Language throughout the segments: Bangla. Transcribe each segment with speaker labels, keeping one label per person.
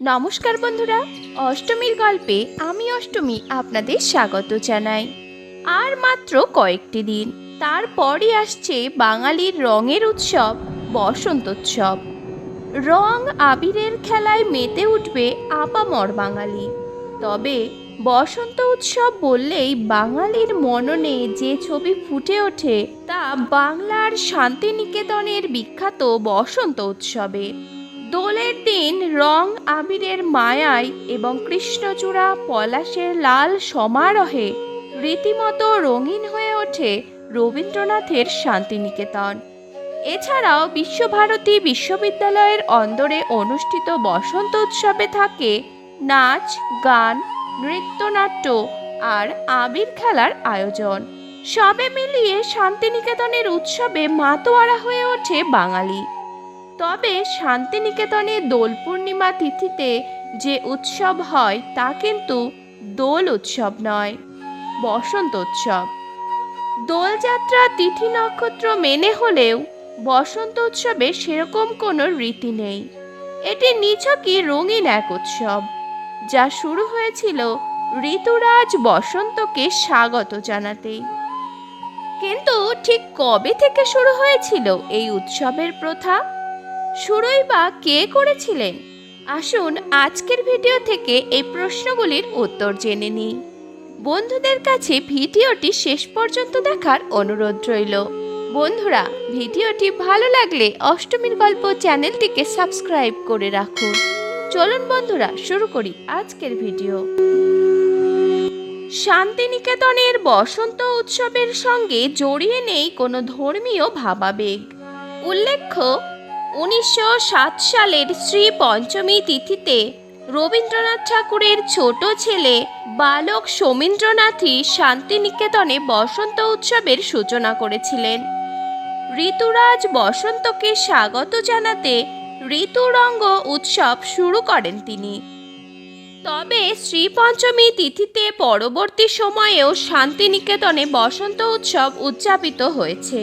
Speaker 1: নমস্কার বন্ধুরা, অষ্টমীর গল্পে আমি অষ্টমী আপনাদের স্বাগত জানাই। আর মাত্র কয়েকটি দিন, তারপরই আসছে বাঙালির রঙের উৎসব, বসন্তোৎসব। রং আবিরের খেলায় মেতে উঠবে আপামর বাঙালি। তবে বসন্ত উৎসব বললেই বাঙালির মননে যে ছবি ফুটে ওঠে তা বাংলার শান্তিনিকেতনের বিখ্যাত বসন্ত উৎসবে। দোলের দিন রং আবিরের মায়ায় এবং কৃষ্ণচূড়া পলাশের লাল সমারোহে রীতিমতো রঙিন হয়ে ওঠে রবীন্দ্রনাথের শান্তিনিকেতন। এছাড়াও বিশ্বভারতী বিশ্ববিদ্যালয়ের অন্দরে অনুষ্ঠিত বসন্ত উৎসবে থাকে নাচ, গান, নৃত্যনাট্য আর আবির খেলার আয়োজন। সবে মিলিয়ে শান্তিনিকেতনের উৎসবে মাতোয়ারা হয়ে ওঠে বাঙালি। তবে শান্তিনিকেতনে দোল পূর্ণিমা তিথিতে যে উৎসব হয় তা কিন্তু দোল উৎসব নয়, বসন্ত উৎসব। দোলযাত্রা তিথি নক্ষত্র মেনে হলেও বসন্ত উৎসবে সেরকম কোনো রীতি নেই। এটি নিছকই রঙিন এক উৎসব, যা শুরু হয়েছিল ঋতুরাজ বসন্তকে স্বাগত জানাতেই কিন্তু ঠিক কবে থেকে শুরু হয়েছিল এই উৎসবের প্রথা? শুরুই বা কে করেছিলেন? আসুন আজকের ভিডিও থেকে এই প্রশ্নগুলির উত্তর জেনে নিই। বন্ধুদের কাছে ভিডিওটি শেষ পর্যন্ত দেখার অনুরোধ রইল। বন্ধুরা, ভিডিওটি ভালো লাগলে অষ্টমীর গল্প চ্যানেলটিকে সাবস্ক্রাইব করে রাখুন। চলুন বন্ধুরা, শুরু করি আজকের ভিডিও। শান্তিনিকেতনের বসন্ত উৎসবের সঙ্গে জড়িয়ে নেই কোনো ধর্মীয় ভাবাবেগ। উল্লেখ্য উনিশশো সাত সালের শ্রী পঞ্চমী তিথিতে রবীন্দ্রনাথ ঠাকুরের ছোট ছেলে বালক সমীন্দ্রনাথই শান্তিনিকেতনে বসন্ত উৎসবের সূচনা করেছিলেন। ঋতুরাজ বসন্তকে স্বাগত জানাতে ঋতুরঙ্গ উৎসব শুরু করেন তিনি। তবে শ্রী পঞ্চমী তিথিতে পরবর্তী সময়েও শান্তিনিকেতনে বসন্ত উৎসব উদযাপিত হয়েছে।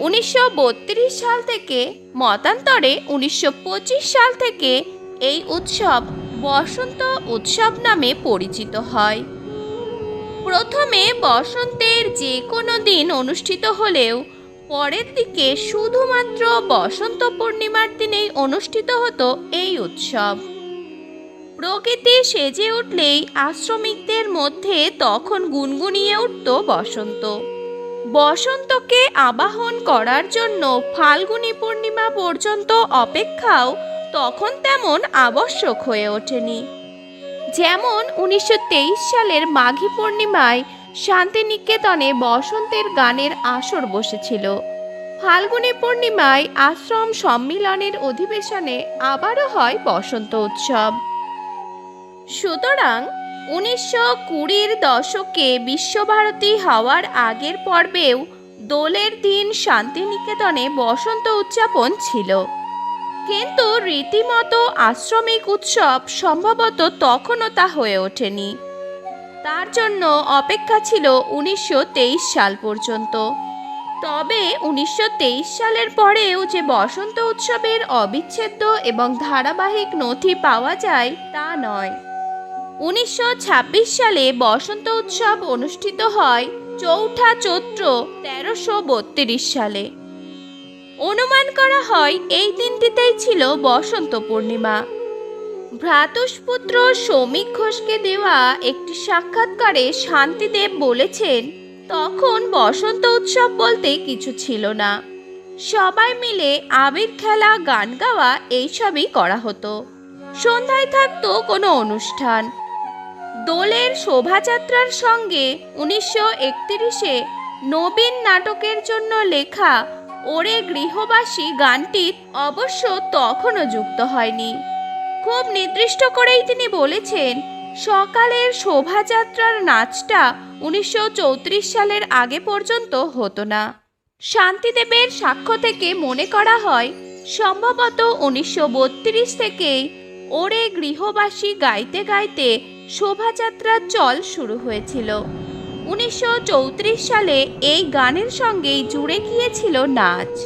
Speaker 1: উনিশশো বত্রিশ সাল থেকে, মতান্তরে উনিশশো পঁচিশ সাল থেকে এই উৎসব বসন্ত উৎসব নামে পরিচিত হয়। প্রথমে বসন্তের যে কোনো দিন অনুষ্ঠিত হলেও, পরের দিকে শুধুমাত্র বসন্ত পূর্ণিমার দিনেই অনুষ্ঠিত হতো এই উৎসব। প্রকৃতি সেজে উঠলেই আশ্রমিকদের মধ্যে তখন গুনগুনিয়ে উঠত বসন্ত। বসন্তকে আবাহন করার জন্য ফাল্গুনী পূর্ণিমা পর্যন্ত অপেক্ষাও তখন তেমন আবশ্যক হয়ে ওঠেনি। যেমন উনিশশো তেইশ সালের মাঘী পূর্ণিমায় শান্তিনিকেতনে বসন্তের গানের আসর বসেছিল। ফাল্গুনী পূর্ণিমায় আশ্রম সম্মিলনের অধিবেশনে আবারও হয় বসন্ত উৎসব। সুতরাং উনিশশো কুড়ির দশকে বিশ্বভারতী হওয়ার আগের পর্বেও দোলের দিন শান্তিনিকেতনে বসন্ত উদযাপন ছিল। কিন্তু রীতিমতো আশ্রমিক উৎসব সম্ভবত তখনও তা হয়ে ওঠেনি। তার জন্য অপেক্ষা ছিল উনিশশো তেইশ সাল পর্যন্ত। তবে উনিশশো তেইশ সালের পরেও যে বসন্ত উৎসবের অবিচ্ছেদ্য এবং ধারাবাহিক নথি পাওয়া যায় তা নয়। উনিশশো ছাব্বিশ সালে বসন্ত উৎসব অনুষ্ঠিত হয় চৌঠা চৈত্র তেরোশো বত্রিশ সালে। অনুমান করা হয় এই দিনটিতেই ছিল বসন্ত পূর্ণিমা। ভ্রাতুষ্পুত্র শ্রমিক ঘোষকে দেওয়া একটি সাক্ষাৎকারে শান্তিদেব বলেছেন, তখন বসন্ত উৎসব বলতে কিছু ছিল না। সবাই মিলে আবির খেলা, গান গাওয়া, এইসবই করা হতো। সন্ধ্যায় থাকতো কোনো অনুষ্ঠান। দোলের শোভাযাত্রার সঙ্গে উনিশশো একত্রিশে নবীন নাটকের জন্য লেখা ওরে গৃহবাসী গানটি অবশ্য তখনও যুক্ত হয়নি। খুব নির্দিষ্ট করেই তিনি বলেছেন, সকালের শোভাযাত্রার নাচটা উনিশশো চৌত্রিশ সালের আগে পর্যন্ত হতো না। শান্তিদেবের সাক্ষ্য থেকে মনে করা হয়, সম্ভবত উনিশশো বত্রিশ থেকেই ওরে গৃহবাসী গাইতে গাইতে শোভাযাত্রার চল শুরু হয়েছিল। উনিশশো চৌত্রিশ সালে এই গানের সঙ্গেই জুড়ে গিয়েছিল নাচ।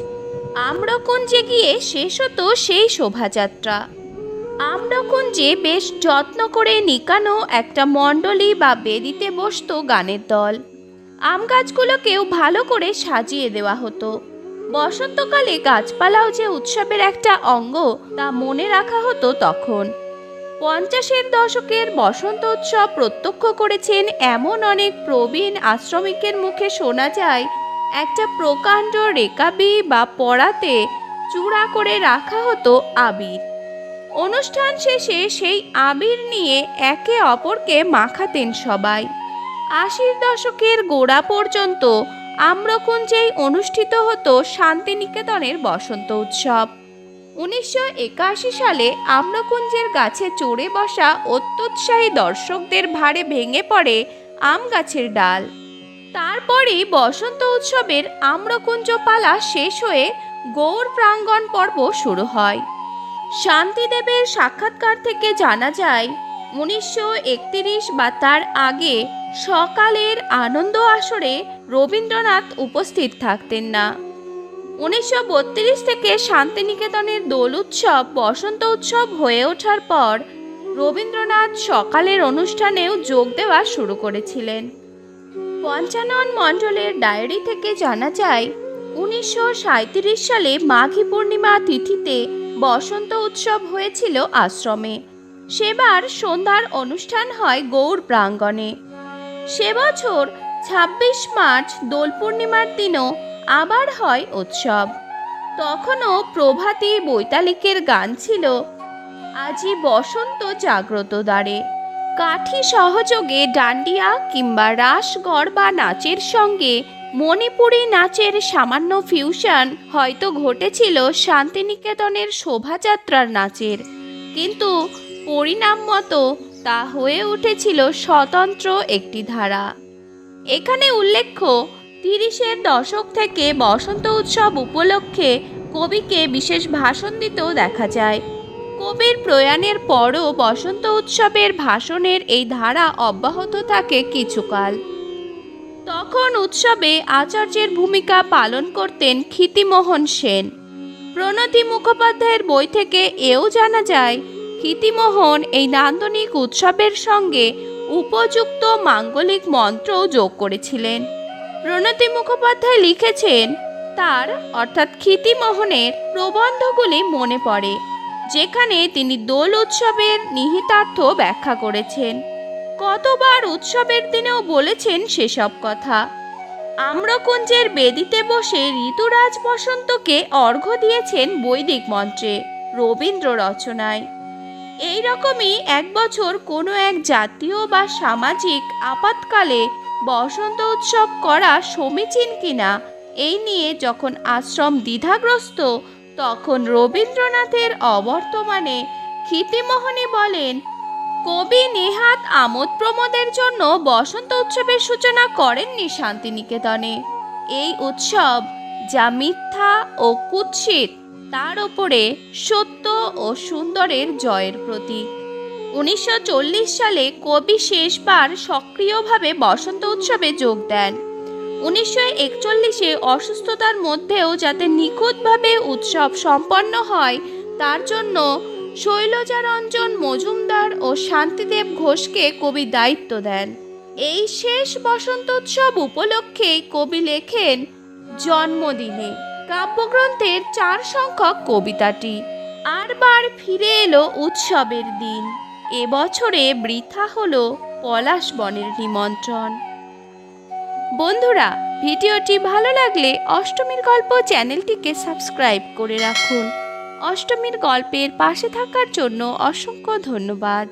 Speaker 1: আম্রকুঞ্জে গিয়ে শেষ হতো সেই শোভাযাত্রা। আমরকুঞ্জে বেশ যত্ন করে নিকানো একটা মণ্ডলী বা বেদিতে বসতো গানের দল। আম গাছগুলোকেও ভালো করে সাজিয়ে দেওয়া হতো। বসন্তকালে গাছপালাও যে উৎসবের একটা অঙ্গ তা মনে রাখা হতো তখন। পঞ্চাশের দশকের বসন্ত উৎসব প্রত্যক্ষ করেছেন এমন অনেক প্রবীণ আশ্রমিকের মুখে শোনা যায়, একটা প্রকাণ্ড রেকাবি বা পড়াতে চূড়া করে রাখা হতো আবির। অনুষ্ঠান শেষে সেই আবির নিয়ে একে অপরকে মাখাতেন সবাই। আশির দশকের গোড়া পর্যন্ত আম্রকুঞ্জেই অনুষ্ঠিত হতো শান্তিনিকেতনের বসন্ত উৎসব। উনিশশো একাশি সালে আম্রকুঞ্জের গাছে চড়ে বসা অত্যুৎসাহী দর্শকদের ভারে ভেঙে পড়ে আম গাছের ডাল। তারপরেই বসন্ত উৎসবের আম্রকুঞ্জ পালা শেষ হয়ে গৌর প্রাঙ্গণ পর্ব শুরু হয়। শান্তিদেবের সাক্ষাৎকার থেকে জানা যায়, উনিশশো বা তার আগে সকালের আনন্দ আসরে রবীন্দ্রনাথ উপস্থিত থাকতেন না। উনিশশো বত্রিশ থেকে শান্তিনিকেতনের দোল উৎসব বসন্ত উৎসব হয়ে ওঠার পর রবীন্দ্রনাথ সকালের অনুষ্ঠানেও যোগ দেওয়া শুরু করেছিলেন। পঞ্চানন মণ্ডলের ডায়েরি থেকে জানা যায়, উনিশশো সালে মাঘী পূর্ণিমা তিথিতে বসন্ত উৎসব হয়েছিল আশ্রমে। সেবার সন্ধ্যার অনুষ্ঠান হয় গৌর প্রাঙ্গণে। সে বছর ছাব্বিশ মার্চ দোল পূর্ণিমার দিনও আবার হয় উৎসব। তখনও প্রভাতী বৈতালিকের গান ছিল। আজি বসন্ত জাগ্রত দ্বারে। কাঠি সহযোগে ডান্ডিয়া কিংবা রাস গড় নাচের সঙ্গে মণিপুরি নাচের সামান্য ফিউশন হয়তো ঘটেছিল শান্তিনিকেতনের শোভাযাত্রার নাচের। কিন্তু পরিণাম মতো তা হয়ে উঠেছিল স্বতন্ত্র একটি ধারা। এখানে উল্লেখ্য তিরিশের দশক থেকে বসন্ত উৎসব উপলক্ষে কবিকে বিশেষ ভাষণ দিতেও দেখা যায়। কবির প্রয়াণের পরও বসন্ত উৎসবের ভাষণের এই ধারা অব্যাহত থাকে কিছুকাল। তখন উৎসবে আচার্যের ভূমিকা পালন করতেন ক্ষিতিমোহন সেন। প্রণতি মুখোপাধ্যায়ের বই থেকে এও জানা যায়, ক্ষিতিমোহন এই নান্দনিক উৎসবের সঙ্গে উপযুক্ত মাঙ্গলিক মন্ত্রও যোগ করেছিলেন। প্রণতি মুখোপাধ্যায় লিখেছেন, তার, অর্থাৎ ক্ষিতিমোহনের প্রবন্ধগুলি মনে পড়ে, যেখানে তিনি দোল উৎসবের নিহিতার্থ ব্যাখ্যা করেছেন। কতবার উৎসবের দিনেও বলেছেন সেসব কথা। আম্রকুঞ্জের বেদিতে বসে ঋতুরাজ বসন্তকে অর্ঘ্য দিয়েছেন বৈদিক মন্ত্রে, রবীন্দ্র রচনায়। এই রকমই এক বছর কোনো এক জাতীয় বা সামাজিক আপাতকালে বসন্ত উৎসব করা সমীচীন কিনা, এই নিয়ে যখন আশ্রম দ্বিধাগ্রস্ত, তখন রবীন্দ্রনাথের অবর্তমানে ক্ষিতিমোহনী বলেন, কবি নেহাত আমোদ প্রমোদের জন্য বসন্ত উৎসবের সূচনা করেননি শান্তিনিকেতনে। এই উৎসব যা মিথ্যা ও কুৎসিত, তার ওপরে সত্য ও সুন্দরের জয়ের প্রতীক। উনিশশো চল্লিশ সালে কবি শেষবার সক্রিয়ভাবে বসন্ত উৎসবে যোগ দেন। উনিশশো একচল্লিশে অসুস্থতার মধ্যেও যাতে নিখুঁতভাবে উৎসব সম্পন্ন হয়, তার জন্য শৈলজারঞ্জন মজুমদার ও শান্তিদেব ঘোষকে কবি দায়িত্ব দেন। এই শেষ বসন্ত উৎসব উপলক্ষেই কবি লেখেন, জন্মদিনে কাব্যগ্রন্থের চার সংখ্যক কবিতাটি আরবার ফিরে এলো উৎসবের দিন। এবছরে বৃথা হলো পলাশ বনের নিমন্ত্রণ। বন্ধুরা, ভিডিওটি ভালো লাগলে অষ্টমীর গল্প চ্যানেলটিকে সাবস্ক্রাইব করে রাখুন। অষ্টমীর গল্পের পাশে থাকার জন্য অসংখ্য ধন্যবাদ।